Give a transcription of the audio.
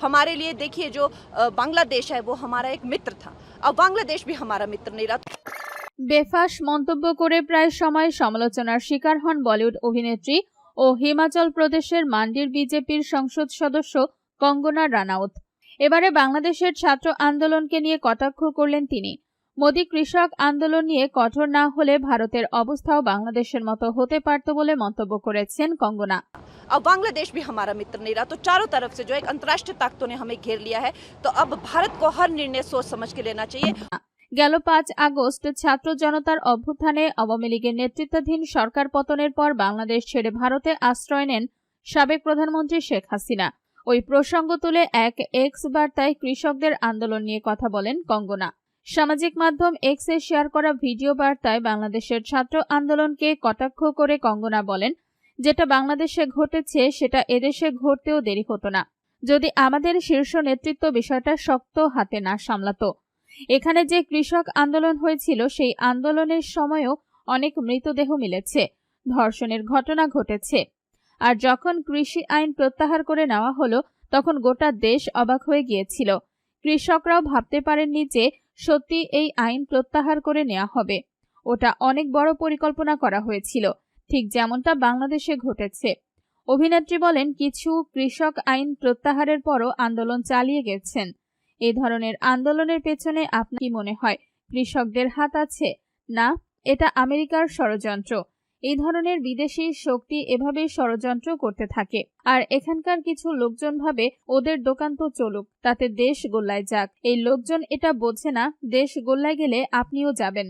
हमारे लिए देखिए जो अ, बांग्लादेश है वो हमारा एक मित्र था अब बांग्लादेश भी हमारा मित्र नहीं रहा বেফাস মন্তব্য করে প্রায় সময় সমালোচনার শিকার হন বলিউড অভিনেত্রী ও হিমাচল প্রদেশের মান্ডির বিজেপির সংসদ সদস্য কঙ্গনা রানাউত এবারে বাংলাদেশের ছাত্র আন্দোলনকে নিয়ে কটাক্ষ করলেন তিনি মোদী কৃষক আন্দোলন নিয়ে কঠোর না হলে ভারতের অবস্থাও বাংলাদেশের মতো হতে পারত বলে মন্তব্য করেছেন কঙ্গনা अब बांग्लादेश भी हमारा मित्र नहीं रहा तो चारों तरफ से जो एक अंतर्राष्ट्रीय ताकतों ने हमें घेर लिया है तो अब भारत को हर निर्णय सोच समझ के लेना चाहिए গেল পাঁচ আগস্ট ছাত্র জনতার অভ্যুত্থানে আওয়ামী লীগের নেতৃত্বাধীন সরকার পতনের পর বাংলাদেশ ছেড়ে ভারতে আশ্রয় নেন সাবেক প্রধানমন্ত্রী শেখ হাসিনা ওই প্রসঙ্গ তুলে এক এক্স বার্তায় কৃষকদের আন্দোলন নিয়ে কথা বলেন কঙ্গনা সামাজিক মাধ্যম এক্সে শেয়ার করা ভিডিও বার্তায় বাংলাদেশের ছাত্র আন্দোলনকে কটাক্ষ করে কঙ্গনা বলেন, যেটা বাংলাদেশে ঘটেছে, সেটা এদেশে ঘটতেও দেরি হতো না। যদি আমাদের শীর্ষ নেতৃত্ব বিষয়টা শক্ত হাতে না সামলাতো। এখানে যে কৃষক আন্দোলন হয়েছিল, সেই আন্দোলনের সময়ও অনেক মৃতদেহ মিলেছে। ধর্ষণের ঘটনা ঘটেছে। আর যখন কৃষি আইন প্রত্যাহার করে নেওয়া হলো, তখন গোটা দেশ অবাক হয়ে গিয়েছিল। কৃষকরাও ভাবতে পারেননি যে সত্যি এই আইন প্রত্যাহার করে নেওয়া হবে। ওটা অনেক বড় পরিকল্পনা করা হয়েছিল, ঠিক যেমনটা বাংলাদেশে ঘটেছে। অভিনেত্রী বলেন, কিছু কৃষক আইন প্রত্যাহারের পরও আন্দোলন চালিয়ে গেছেন। এ ধরনের আন্দোলনের পেছনে আপনার কি মনে হয়? কৃষকদের হাত আছে? না, এটা আমেরিকার ষড়যন্ত্র। এই ধরনের বিদেশি শক্তি এভাবে ষড়যন্ত্র করতে থাকে। আর এখানকার কিছু লোকজন ভাবে, ওদের দোকান তো চলুক, তাতে দেশ গোল্লায় যাক। এই লোকজন এটা বোঝে না, দেশ গোল্লায় গেলে আপনিও যাবেন।